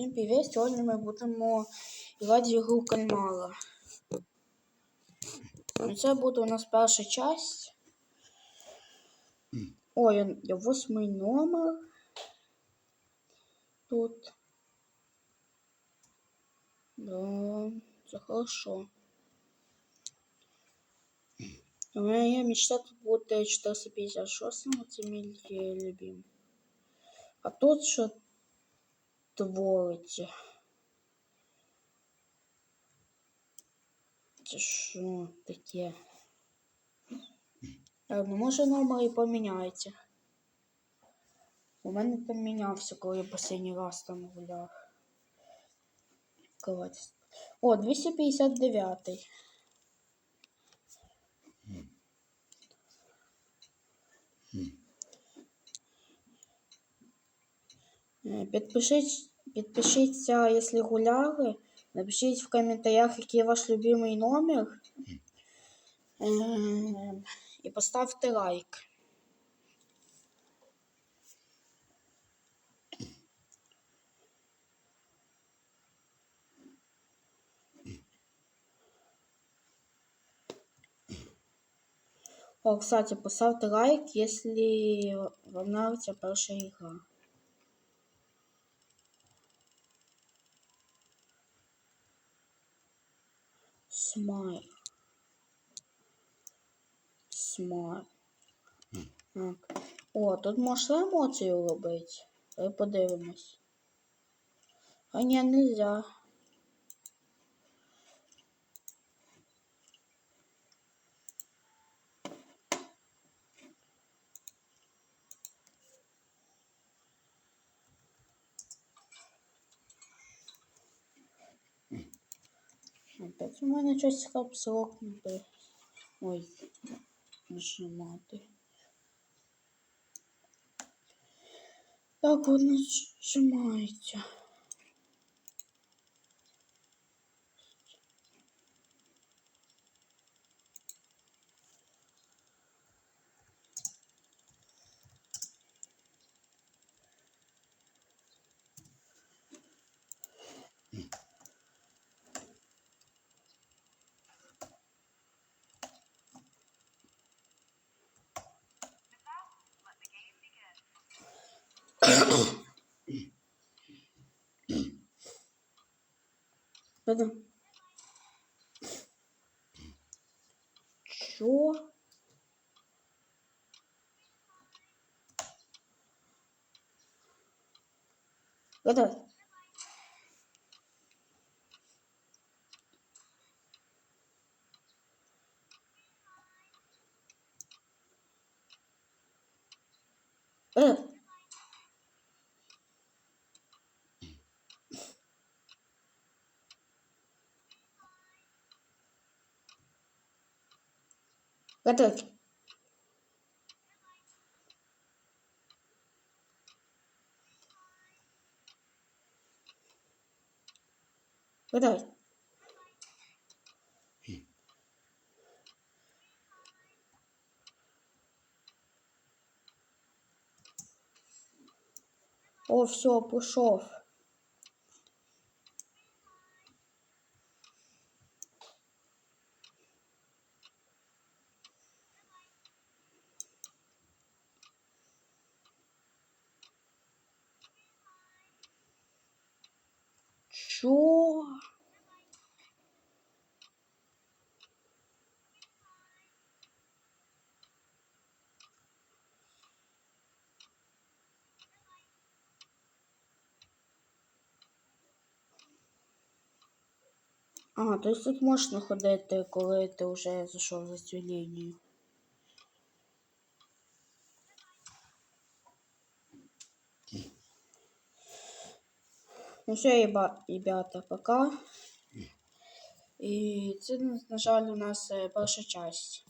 Всім привіт! Сьогодні ми будемо грати кальмара. Ну, Це буде у нас перша часть. Ой, я восьмий номер. Тут. Да, це хорошо. У мене є мечта тут буде 456, це мій любим. А тут що твориться? Це що таке? Так, ну може номер і поміняється. У мене там мінявся, коли я останній раз там гуляв. О, 259. Е, Підпишіть, підпишіться, якщо гуляли. Напишіть в коментарях, який ваш любимий номер. Е, І поставте лайк. О, кстати, поставте лайк, если вам нравится перша игра. Смайл. Смайл. Так. О, тут можна емоцію робити. Давай подивимось. А ні, нельзя. Опять у мене щось капсулок не при... Ой, нажимати. Так, воно нажимається. Да-да. Чё? Да-да. Э. Готовь. Готовь. О, все, пішов. Чё? А, то есть тут можна ходити, коли ти вже зайшов за цю лінію. Ну все, ребята, пока. І це, на жаль, у нас перша часть.